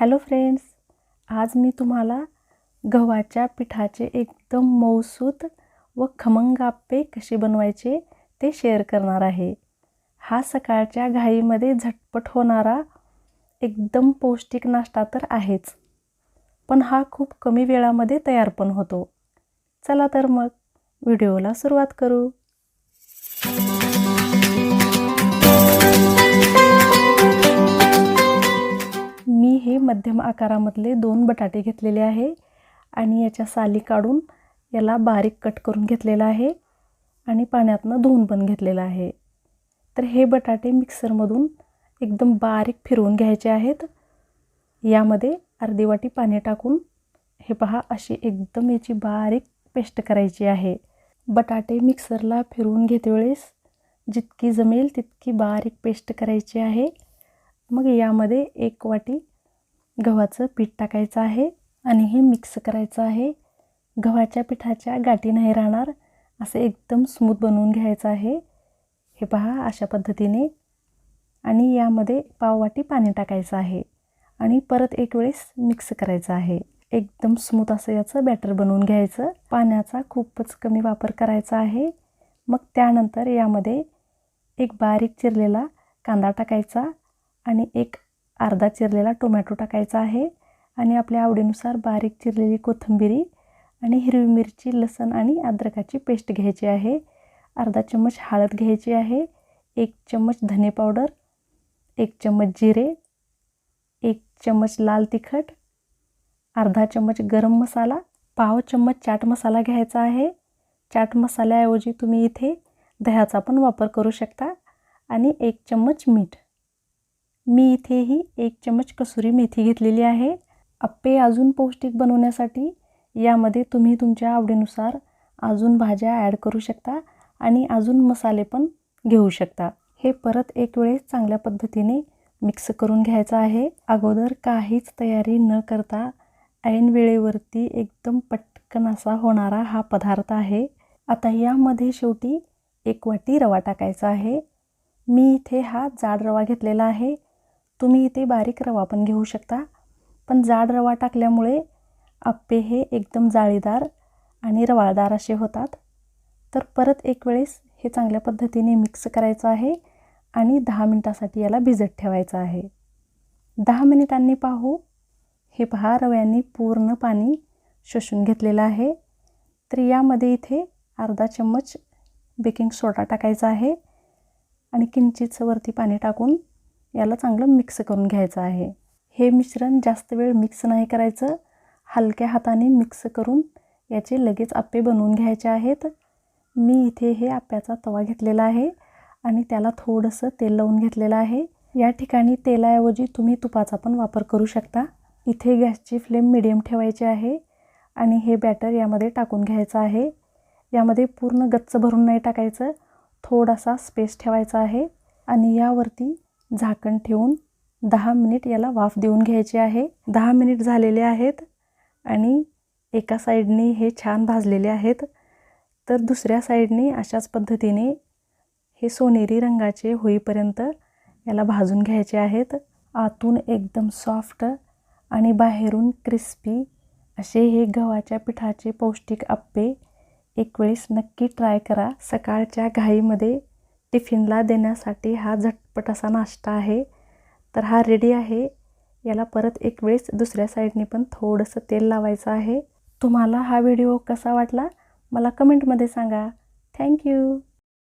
Hello friends आज मी तुम्हाला गव्हाच्या पिठाचे एकदम मऊसूत व खमंग आप्पे कसे बनवायचे ते शेअर करणार आहे. हा सकाळच्या घाईमध्ये झटपट होणारा एकदम पौष्टिक नाश्ता तर आहेच पण हा खूप कमी वेळामध्ये तयार पण होतो. चला तर मग व्हिडिओला सुरुवात करू. हे मध्यम आकारामधले दोन बटाटे घेतलेले आहे आणि याच्या साली काढून याला बारीक कट करून घेतलेला आहे आणि पाण्यातनं धुवून पण घेतलेलं आहे. तर हे बटाटे मिक्सरमधून एकदम बारीक फिरवून घ्यायचे आहेत. यामध्ये अर्धी वाटी पाणी टाकून हे पहा अशी एकदम याची बारीक पेस्ट करायची आहे. बटाटे मिक्सरला फिरवून घेते वेळेस जितकी जमेल तितकी बारीक पेस्ट करायची आहे. मग यामध्ये एक वाटी गव्हाचं पीठ टाकायचं आहे आणि हे मिक्स करायचं आहे. गव्हाच्या पिठाच्या गाठी नाही राहणार. असं एकदम स्मूथ बनवून घ्यायचं आहे. हे पहा अशा पद्धतीने. आणि यामध्ये पाववाटी पाणी टाकायचं आहे. आणि परत एक वेळेस मिक्स करायचं आहे. एकदम स्मूथ असं याचं बॅटर बनवून घ्यायचं. पाण्याचा खूपच कमी वापर करायचा आहे. मग त्यानंतर यामध्ये एक बारीक चिरलेला कांदा टाकायचा आणि एक अर्धा चिरलेला टोमॅटो टाकायचा आहे आणि आपल्या आवडीनुसार बारीक चिरलेली कोथिंबिरी आणि हिरवी मिरची लसण आणि अद्रकाची पेस्ट घ्यायची आहे. अर्धा चम्मच हळद घ्यायची आहे एक चम्मच धने पावडर एक चम्मच जिरे एक चम्मच लाल तिखट अर्धा चम्मच गरम मसाला पाव चम्मच चाट मसाला घ्यायचा आहे. चाट मसाल्याऐवजी तुम्ही इथे दह्याचा पण वापर करू शकता आणि एक चम्मच मीठ. मी इथेही एक चम्मच कसुरी मेथी घेतलेली आहे. अप्पे अजून पौष्टिक बनवण्यासाठी यामध्ये तुम्ही तुमच्या आवडीनुसार अजून भाज्या ॲड करू शकता आणि अजून मसाले पण घेऊ शकता. हे परत एक वेळेस चांगल्या पद्धतीने मिक्स करून घ्यायचं आहे. अगोदर काहीच तयारी न करता ऐन वेळेवरती एकदम पटकन असा होणारा हा पदार्थ आहे. आता यामध्ये शेवटी एक वाटी रवा टाकायचा आहे. मी इथे हा जाड रवा घेतलेला आहे. तुम्ही इथे बारीक रवा पण घेऊ शकता. पण जाड रवा टाकल्यामुळे आप्पे हे एकदम जाळीदार आणि रवाळदार असे होतात. तर परत एक वेळेस हे चांगल्या पद्धतीने मिक्स करायचं आहे आणि दहा मिनटासाठी याला भिजत ठेवायचं आहे. दहा मिनिटांनी पाहू. हे पहा रव्यांनी पूर्ण पाणी शोषून घेतलेलं आहे. तर यामध्ये इथे अर्धा चम्मच बेकिंग सोडा टाकायचा आहे आणि किंचितचं वरती पाणी टाकून याला चांगलं मिक्स करून घ्यायचं आहे. हे मिश्रण जास्त वेळ मिक्स नाही करायचं. हलक्या हाताने मिक्स करून याचे लगेच आप्पे बनवून घ्यायचे आहेत. मी इथे हे आप्याचा तवा घेतलेला आहे आणि त्याला थोडंसं तेल लावून घेतलेलं आहे. या ठिकाणी तेलाऐवजी तुम्ही तुपाचा पण वापर करू शकता. इथे गॅसची फ्लेम मिडियम ठेवायची आहे आणि हे बॅटर यामध्ये टाकून घ्यायचं आहे. यामध्ये पूर्ण गच्च भरून नाही टाकायचं. थोडासा स्पेस ठेवायचा आहे आणि यावरती झाकण ठेवून दहा मिनिट याला वाफ देऊन घ्यायची आहे. दहा मिनिट झालेले आहेत आणि एका साईडने हे छान भाजलेले आहेत. तर दुसऱ्या साईडने अशाच पद्धतीने हे सोनेरी रंगाचे होईपर्यंत याला भाजून घ्यायचे आहेत. आतून एकदम सॉफ्ट आणि बाहेरून क्रिस्पी असे हे गव्हाच्या पिठाचे पौष्टिक आप्पे एक वेळेस नक्की ट्राय करा. सकाळच्या घाईमध्ये टिफिनला देण्यासाठी हा झटपट असा नाश्ता आहे. तर हा रेडी आहे. याला परत एक वेळेस दुसऱ्या साईडने पण थोडंसं तेल लावायचं आहे. तुम्हाला हा व्हिडिओ कसा वाटला? मला कमेंटमध्ये सांगा. थँक्यू.